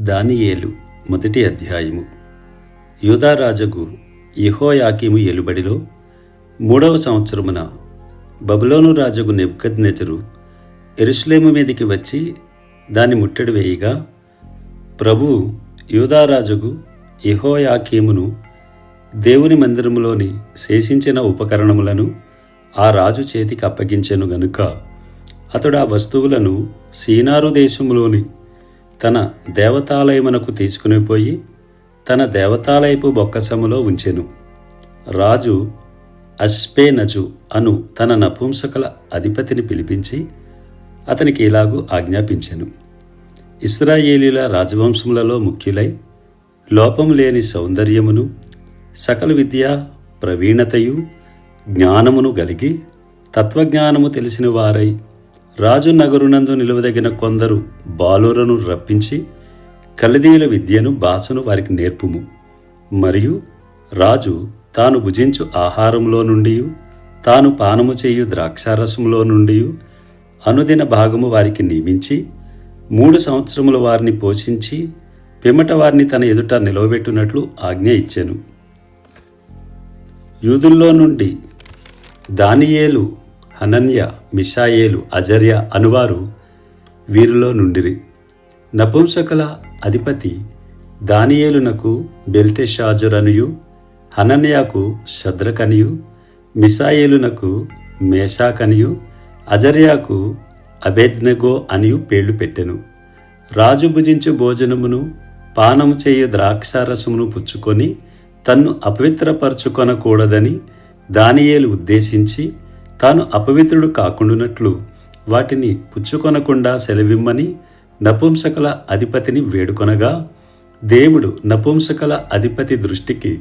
దానియేలు మొదటి అధ్యాయము. యూదారాజగు యహోయాకీము ఎలుబడిలో మూడవ సంవత్సరమున బబులోను రాజగు నెబ్కద్నెజరు ఎరుస్లేము మీదికి వచ్చి దాన్ని ముట్టడి వేయగా ప్రభు యూదారాజుగు యహోయాకీమును దేవుని మందిరములోని శేషించిన ఉపకరణములను ఆ రాజు చేతికి అప్పగించెను గనుక అతడు ఆ వస్తువులను సీనారు దేశములోని తన దేవతాలయమునకు తీసుకుని పోయి తన దేవతాలయపు బొక్కసములో ఉంచెను. రాజు అస్పేనజు అను తన నపుంసకుల అధిపతిని పిలిపించి అతనికి ఇలాగూ ఆజ్ఞాపించెను. ఇస్రాయేలీల రాజవంశములలో ముఖ్యులై లోపము లేని సౌందర్యమును సకల విద్య ప్రవీణతయు జ్ఞానమును గలిగి తత్వజ్ఞానము తెలిసిన వారై రాజు నగరునందు నిలువదగిన కొందరు బాలురను రప్పించి కలదీల విద్యను భాషను వారికి నేర్పుము. మరియు రాజు తాను భుజించు ఆహారంలో నుండి తాను పానము చేయు ద్రాక్షారసములో నుండి అనుదిన భాగము వారికి నియమించి మూడు సంవత్సరముల వారిని పోషించి పిమ్మట వారిని తన ఎదుట నిలవబెట్టునట్లు ఆజ్ఞ ఇచ్చాను. యూదుల్లో నుండి దానియేలు హనన్య మిషాయేలు అజర్య అనువారు వీరిలో నుండిరి. నపుంసకల అధిపతి దానియేలునకు బెల్తెషాజురనియు హనన్యాకు శద్రకనియు మిసాయేలునకు మేషాకనియు అజర్యాకు అబెద్నగో అనియు పేర్లు పెట్టెను. రాజు భుజించు భోజనమును పానము చేయు ద్రాక్షారసమును పుచ్చుకొని తన్ను అపవిత్రపరచుకొనకూడదని దానియేలు ఉద్దేశించి తాను అపవిత్రుడు కాకుండునట్లు వాటిని పుచ్చుకొనకుండా సెలవిమ్మని నపుంసకల అధిపతిని వేడుకొనగా దేవుడు నపుంసకల అధిపతి దృష్టికి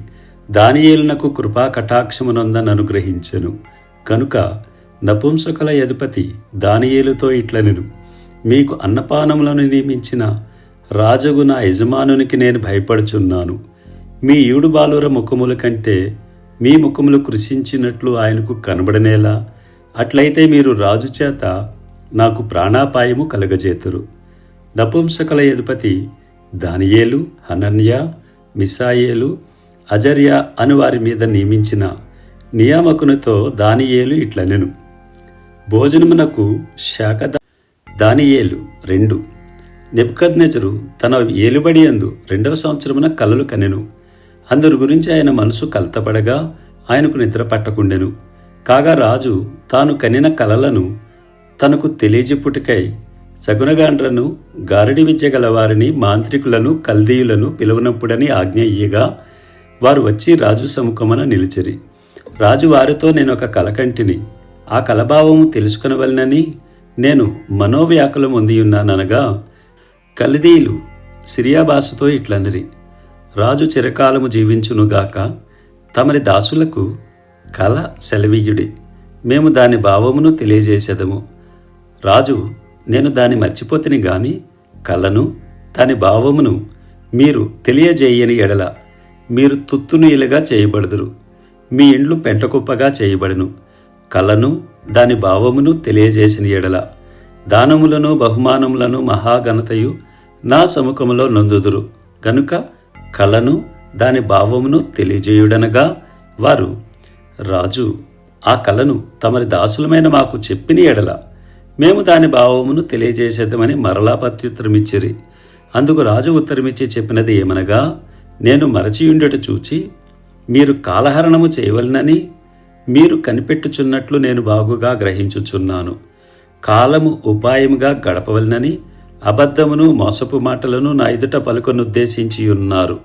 దానియేలునకు కృపా కటాక్షమునందని అనుగ్రహించెను కనుక నపుంసకల అధిపతి దానియేలుతో ఇట్లనెను మీకు అన్నపానములను నియమించిన రాజగు నా యజమానునికి నేను భయపడుచున్నాను. మీ ఈడు బాలుర ముఖముల కంటే మీ ముఖములు కృషించినట్లు ఆయనకు కనబడనేలా? అట్లయితే మీరు రాజు చేత నాకు ప్రాణాపాయము కలగజేతురు. నపుంసకల అధిపతి దానియేలు హనన్య మిసాయేలు అజర్య అను వారి మీద నియమించిన నియామకునితో దానియేలు ఇట్లనెను. భోజనమునకు శాఖ దానియేలు రెండు. నెబ్కద్నెజరు తన ఏలుబడి అందు రెండవ సంవత్సరమున కలలు కనెను. అందరి గురించి ఆయన మనసు కలతపడగా ఆయనకు నిద్ర పట్టకుండెను. కాగా రాజు తాను కనిన కలలను తనకు తెలియజెప్పుటికై సగునగాండ్రను గారడి విద్య గలవారిని మాంత్రికులను కల్దీయులను పిలువనప్పుడని ఆజ్ఞ ఇయ్యగా వారు వచ్చి రాజు సముఖమున నిలిచిరి. రాజు వారితో నేను ఒక కలకంటిని ఆ కలభావము తెలుసుకునవలనని నేను మనోవ్యాకులం ఉన్నాననగా కల్దీయులు సిరియా భాషతో ఇట్లనిరి. రాజు చిరకాలము జీవించునుగాక తమరి దాసులకు కల సెలవీయుడి. మేము దాని భావమును తెలియజేసేదము. రాజు నేను దాన్ని మర్చిపోతిని గాని కలను దాని భావమును మీరు తెలియజేయని ఎడల మీరు తుత్తునీలుగా చేయబడుదురు. మీ ఇండ్లు పెంటకుప్పగా చేయబడును. కలను దాని భావమును తెలియజేసిన ఎడల దానములను బహుమానములను మహాఘనతయు నా సముఖములో నొందుదురు. గనుక కళను దాని భావమును తెలియజేయుడనగా వారు రాజు ఆ కళను తమరి దాసులమైన మాకు చెప్పిన ఎడల మేము దాని భావమును తెలియజేసేద్దామని మరలా ప్రత్యుత్తరమిచ్చిరి. అందుకు రాజు ఉత్తరమిచ్చి చెప్పినది ఏమనగా నేను మరచియుండట చూచి మీరు కాలహరణము చేయవలనని మీరు కనిపెట్టుచున్నట్లు నేను బాగుగా గ్రహించుచున్నాను. కాలము ఉపాయముగా గడపవలనని అబద్ధమును మోసపు మాటలను నా ఎదుట పలుకొనుద్దేశించి ఉన్నారు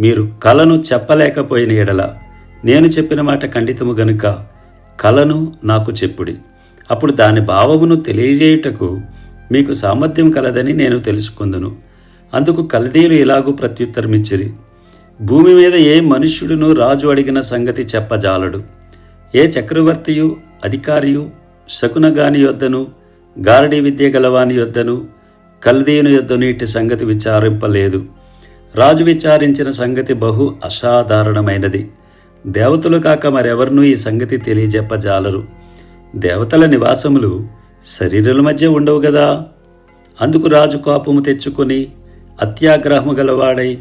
మీరు కలను చెప్పలేకపోయిన ఎడల నేను చెప్పిన మాట ఖండితము గనుక కలను నాకు చెప్పుడి. అప్పుడు దాని భావమును తెలియజేయుటకు మీకు సామర్థ్యం కలదని నేను తెలుసుకుందును. అందుకు కల్దీలు ఇలాగూ ప్రత్యుత్తరమిచ్చిరి. భూమి మీద ఏ మనుష్యుడును రాజు అడిగిన సంగతి చెప్పజాలడు. ఏ చక్రవర్తియు అధికారియు శకునగాని యొద్దను గారడీ విద్య గలవాని యొద్దను కల్దీను యొద్దను ఇట్టి సంగతి విచారింపలేదు. రాజు విచారించిన సంగతి బహు అసాధారణమైనది. దేవతలు కాక మరెవరినూ ఈ సంగతి తెలియజెప్పజాలరు. దేవతల నివాసములు శరీరుల మధ్య ఉండవు కదా అందుకు రాజు కోపము తెచ్చుకొని అత్యాగ్రహము గలవాడై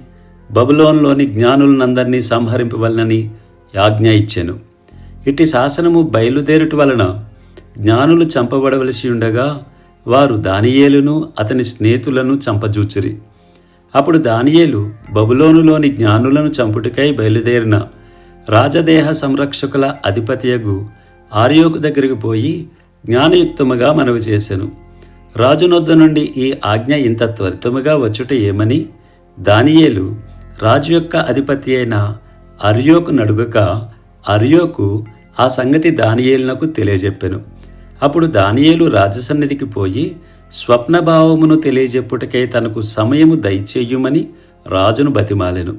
బబులోన్లోని జ్ఞానులనందరినీ సంహరింపవలనని యాజ్ఞ ఇచ్చెను. ఇట్టి శాసనము బయలుదేరుట వలన జ్ఞానులు చంపబడవలసి ఉండగా వారు దానియేలును అతని స్నేహితులను చంపజూచిరి. అప్పుడు దానియేలు బబులోనులోని జ్ఞానులను చంపుటకై బయలుదేరిన రాజదేహ సంరక్షకుల అధిపతియగు ఆర్యోకు దగ్గరికి పోయి జ్ఞానయుక్తముగా మనవి చేశాను రాజునొద్ద నుండి ఈ ఆజ్ఞ ఇంత త్వరితముగా వచ్చుట ఏమని దానియేలు రాజు యొక్క అధిపతి అయిన అర్యోకు నడుగక అర్యోకు ఆ సంగతి దానియేలునకు తెలియజెప్పెను. అప్పుడు దానియేలు రాజసన్నిధికి పోయి స్వప్నభావమును తెలియజెప్పుటకై తనకు సమయము దయచేయుమని రాజును బతిమాలెను.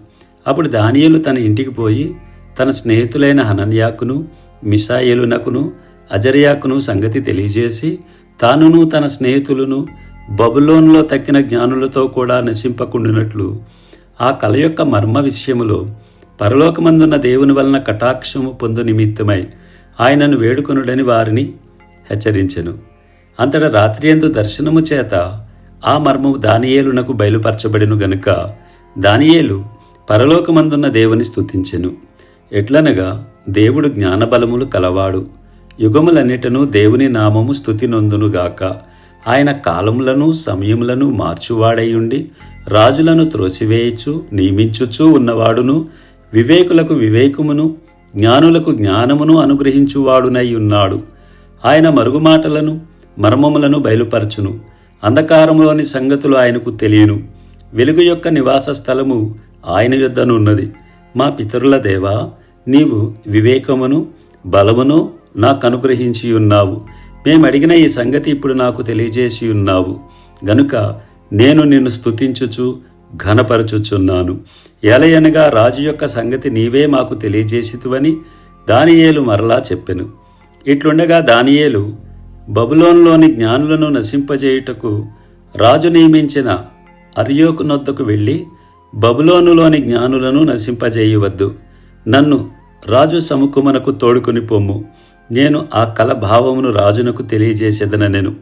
అప్పుడు దానియేలు తన ఇంటికి పోయి తన స్నేహితులైన హనన్యాకును మిసాయేలునకును అజరియాకును సంగతి తెలియజేసి తానును తన స్నేహితులను బబులోన్లో తక్కిన జ్ఞానులతో కూడా నశింపకుండునట్లు ఆ కల యొక్క మర్మ విషయములో పరలోకమందున్న దేవుని వలన కటాక్షము పొందు నిమిత్తమై ఆయనను వేడుకొనుడని వారిని హెచ్చరించెను. అంతట రాత్రియందు దర్శనము చేత ఆ మర్మము దానియేలునకు బయలుపరచబడిను గనుక దానియేలు పరలోకమందున్న దేవుని స్థుతించెను ఎట్లనగా దేవుడు జ్ఞానబలములు కలవాడు. యుగములన్నిటను దేవుని నామము స్థుతి నొందునుగాక ఆయన కాలములను సమయములను మార్చువాడయుండి రాజులను త్రోసివేయచు నియమించుచూ ఉన్నవాడును వివేకులకు వివేకమును జ్ఞానులకు జ్ఞానమును అనుగ్రహించువాడునై ఉన్నాడు. ఆయన మరుగుమాటలను మర్మములను బయలుపరచును. అంధకారంలోని సంగతులు ఆయనకు తెలియను. వెలుగు యొక్క నివాస స్థలము ఆయన యొద్దనున్నది మా పితరుల దేవా నీవు వివేకమును బలమును నాకు అనుగ్రహించి ఉన్నావు. మేము అడిగిన ఈ సంగతి ఇప్పుడు నాకు తెలియజేసి ఉన్నావు. గనుక నేను నిన్ను స్తుతించుచు ఘనపరచుచున్నాను. ఎలయనగా రాజు యొక్క సంగతి నీవే మాకు తెలియజేసితువని దానియేలు మరలా చెప్పెను. ఇట్లుండగా దానియేలు బబులోన్లోని జ్ఞానులను నశింపజేయుటకు రాజు నియమించిన అరియోకు నొద్దకు వెళ్ళి బబులోనులోని జ్ఞానులను నశింపజేయవద్దు. నన్ను రాజు సముఖమునకు తోడుకుని పొమ్ము. నేను ఆ కల భావమును రాజునకు తెలియజేసేదనెను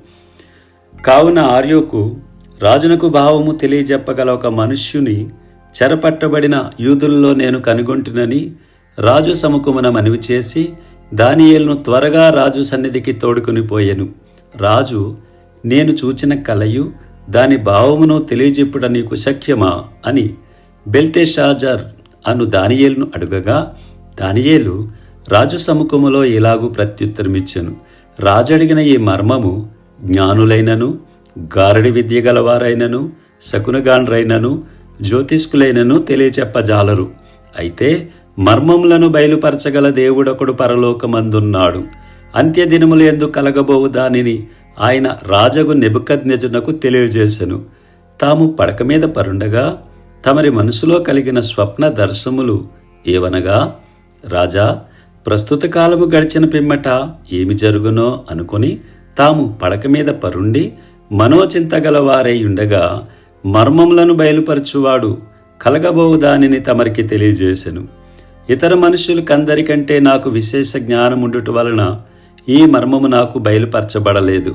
కావున ఆర్యోకు రాజునకు భావము తెలియజెప్పగల ఒక మనుష్యుని చెరపట్టబడిన యూదుల్లో నేను కనుగొంటునని రాజు సముఖమున మనవి చేసి దానియేలును త్వరగా రాజు సన్నిధికి తోడుకుని పోయెను. రాజు నేను చూచిన కలయు దాని భావమును తెలియజెప్పుట నీకు శక్యమా? అని బెల్తేషాజర్ అను దానియేలును అడుగగా దానియేలు రాజు సముఖములో ఇలాగూ ప్రత్యుత్తరమిచ్చెను. రాజడిగిన ఈ మర్మము జ్ఞానులైనను గారడి విద్య గలవారైనను శకునగాండ్రైనను జ్యోతిష్కులైనను తెలియచెప్పజాలరు. అయితే మర్మములను బయలుపరచగల దేవుడొకడు పరలోకమందున్నాడు. అంత్యదినములు ఎందు కలగబోవు దానిని ఆయన రాజగు నిబద్నజునకు తెలియజేశను తాము పడక మీద పరుండగా తమరి మనసులో కలిగిన స్వప్న దర్శములు ఏవనగా? రాజా ప్రస్తుత కాలము గడిచిన పిమ్మట ఏమి జరుగునో అనుకుని తాము పడక మీద పరుండి మనోచింతగల వారై ఉండగా మర్మములను బయలుపరచువాడు కలగబోవు దానిని తమరికి తెలియజేశను ఇతర మనుషులకందరికంటే నాకు విశేష జ్ఞానం ఉండుట వలన ఈ మర్మము నాకు బయలుపరచబడలేదు.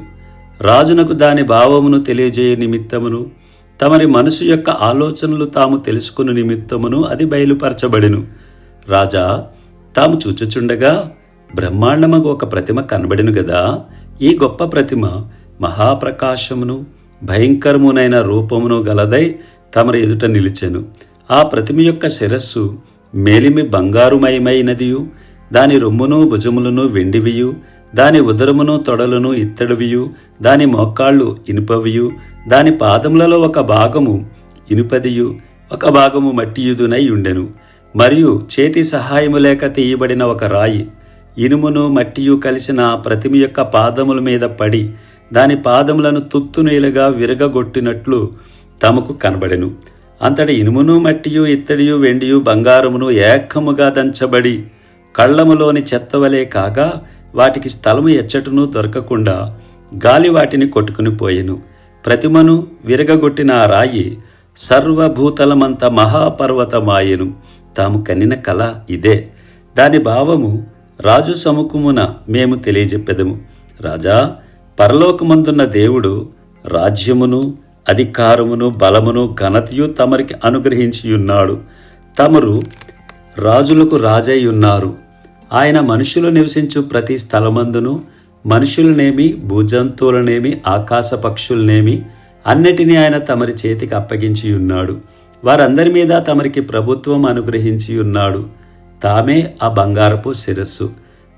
రాజునకు దాని భావమును తెలియజేయ నిమిత్తమును తమరి మనసు యొక్క ఆలోచనలు తాము తెలుసుకుని నిమిత్తమును అది బయలుపరచబడెను. రాజా తాము చూచుచుండగా బ్రహ్మాండమగు ఒక ప్రతిమ కనబడిను గదా. ఈ గొప్ప ప్రతిమ మహాప్రకాశమును భయంకరమునైన రూపమును గలదై తమరి ఎదుట నిలిచెను. ఆ ప్రతిమ యొక్క శిరస్సు మేలిమి బంగారుమయమైనదియు దాని రొమ్మును భుజములను వెండివియు దాని ఉదరమును తొడలను ఇత్తడివియు దాని మోకాళ్ళు ఇనుపవియు దాని పాదములలో ఒక భాగము ఇనుపదియు ఒక భాగము మట్టియుదునై ఉండెను మరియు చేతి సహాయము లేక తీయబడిన ఒక రాయి ఇనుమును మట్టియు కలిసిన ప్రతిమ యొక్క పాదముల మీద పడి దాని పాదములను తుత్తునీలుగా విరగగొట్టినట్లు తమకు కనబడెను. అంతటి ఇనుమును మట్టియు ఇత్తడియు వెండియు బంగారమును ఏకముగా దంచబడి కళ్ళములోని చెత్తవలే కాగా వాటికి స్థలము ఎచ్చటను దొరకకుండా గాలి వాటిని కొట్టుకుని పోయెను. ప్రతిమను విరగగొట్టిన ఆ రాయి సర్వభూతలమంత మహాపర్వతమాయెను. తాము కనిన కళ ఇదే. దాని భావము రాజు సముఖమున మేము తెలియజెప్పెదము. రాజా పరలోకమందున్న దేవుడు రాజ్యమును అధికారమును బలమును ఘనతయు తమరికి అనుగ్రహించియున్నాడు. తమరు రాజులకు రాజై ఉన్నారు ఆయన మనుషులు నివసించు ప్రతి స్థలమందును మనుషులనేమి భూజంతువులనేమి ఆకాశ పక్షులనేమి అన్నిటినీ ఆయన తమరి చేతికి అప్పగించి ఉన్నాడు వారందరి మీద తమరికి ప్రభుత్వం అనుగ్రహించి ఉన్నాడు తామే ఆ బంగారపు శిరస్సు.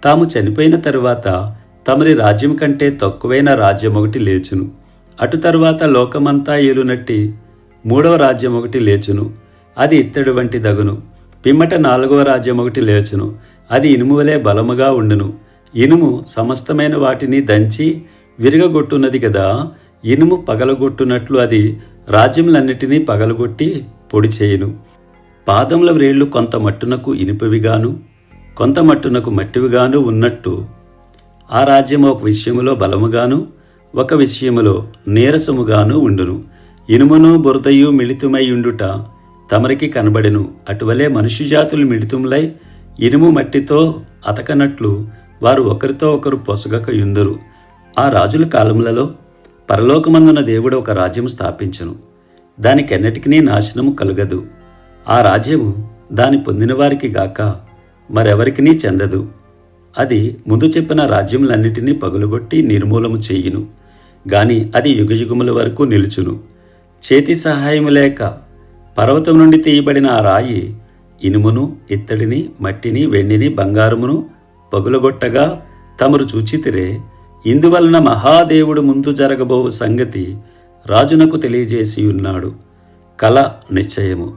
తాము చనిపోయిన తరువాత తమరి రాజ్యం కంటే తక్కువైన రాజ్యం ఒకటి లేచును. అటు తర్వాత లోకమంతా ఏలునట్టి మూడవ రాజ్యం ఒకటి లేచును. అది ఇత్తడి వంటి దగును. పిమ్మట నాలుగవ రాజ్యం ఒకటి లేచును. అది ఇనుము వలె బలముగా ఉండును. ఇనుము సమస్తమైన వాటిని దంచి విరగగొట్టున్నది కదా ఇనుము పగలగొట్టునట్లు అది రాజ్యములన్నిటినీ పగలగొట్టి పొడి చేయును. పాదముల వ్రేళ్ళు కొంత మట్టునకు ఇనుపవిగాను కొంత మట్టునకు మట్టివిగాను ఉన్నట్టు ఆ రాజ్యం ఒక విషయములో బలముగాను ఒక విషయములో నీరసముగాను ఉండును. ఇనుమును బురదయు మిళితుమైయుండుట తమరికి కనబడెను. అటువలే మనుష్యజాతులు మిళితములై ఇనుము మట్టితో అతకనట్లు వారు ఒకరితో ఒకరు పొసగక యుందురు. ఆ రాజుల కాలములలో పరలోకమందున దేవుడు ఒక రాజ్యం స్థాపించను. దానికెన్నటికీ నాశనము కలుగదు. ఆ రాజ్యము దాని పొందిన వారికి గాక మరెవరికినీ చెందదు. అది ముందు చెప్పిన రాజ్యములన్నిటినీ పగులుగొట్టి నిర్మూలము చేయును. గాని అది యుగయుగముల వరకు నిలుచును. చేతి సహాయము లేక పర్వతం నుండి తీయబడిన ఆ రాయి ఇనుమును ఇత్తడిని మట్టిని వెండిని బంగారమును పగులగొట్టగా తమరు చూచితిరే ఇందువలన మహాదేవుడు ముందు జరగబో సంగతి రాజునకు తెలియజేసి ఉన్నాడు కల నిశ్చయము.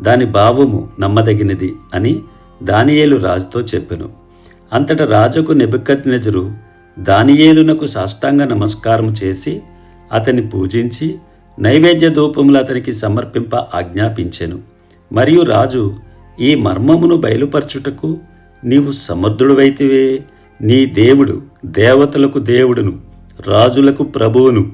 దాని భావము నమ్మదగినది అని దానియేలు రాజుతో చెప్పెను. అంతట రాజుకు నెబుకద్నెజరు దానియేలునకు సాష్టాంగ నమస్కారం చేసి అతన్ని పూజించి నైవేద్య ధూపములు అతనికి సమర్పింప ఆజ్ఞాపించెను. మరియు రాజు ఈ మర్మమును బయలుపరచుటకు నీవు సమర్థుడువైతివే. నీ దేవుడు దేవతలకు దేవుడును రాజులకు ప్రభువును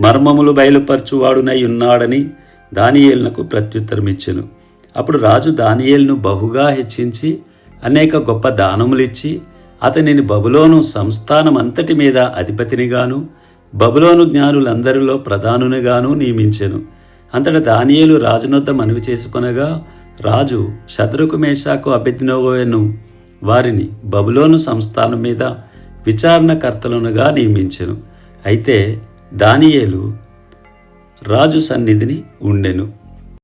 మర్మములు బయలుపరచువాడునై ఉన్నాడని దానియేలునకు ప్రత్యుత్తరమిచ్చెను. అప్పుడు రాజు దానియేలును బహుగా హెచ్చించి అనేక గొప్ప దానములిచ్చి అతనిని బబులోను సంస్థానమంతటి మీద అధిపతినిగాను బబులోను జ్ఞానులందరిలో ప్రధానునిగాను నియమించెను. అంతట దానియేలు రాజునొద్ద మనవి చేసుకొనగా రాజు శత్రుకు మేషాకు అభిజ్ఞోగోయను వారిని బబులోను సంస్థానం మీద విచారణకర్తలనుగా నియమించెను. అయితే దానియేలు రాజు సన్నిధిని ఉండెను.